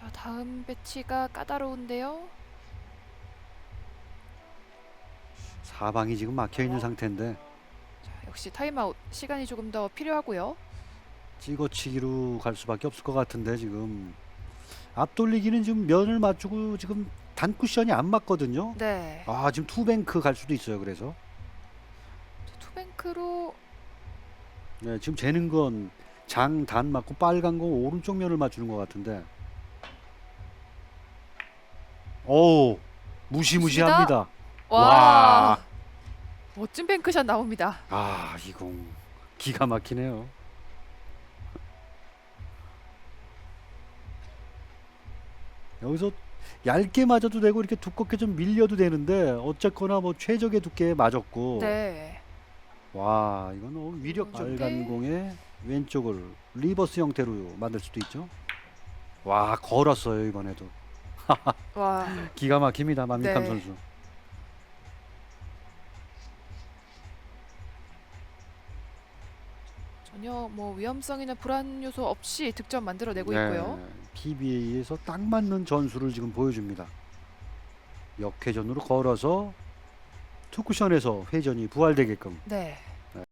자, 다음 배치가 까다로운데요. 사방이 지금 막혀 있는 상태인데 자, 역시 타임아웃 시간이 조금 더 필요하고요. 찍어치기로 갈 수밖에 없을 것 같은데 지금 앞돌리기는 지금 면을 맞추고 지금 단 쿠션이 안 맞거든요. 네. 아 지금 투뱅크 갈 수도 있어요. 그래서 자, 투뱅크로 네, 지금 재는 건 장 단 맞고 빨간 건 오른쪽 면을 맞추는 것 같은데. 오 무시무시합니다. 와, 와. 멋진 뱅크샷 나옵니다. 아, 이 공 기가 막히네요. 여기서 얇게 맞아도 되고 이렇게 두껍게 좀 밀려도 되는데 어쨌거나 뭐 최적의 두께에 맞았고 네. 와 이건 어, 위력적 음, 빨간 네. 공에 왼쪽을 리버스 형태로 만들 수도 있죠. 와 걸었어요 이번에도 와. 기가 막힙니다 만미캄 네. 선수. 전혀 뭐 위험성이나 불안 요소 없이 득점 만들어내고 네, 있고요. PBA에서 딱 맞는 전술을 지금 보여줍니다. 역회전으로 걸어서 투쿠션에서 회전이 부활되게끔 네.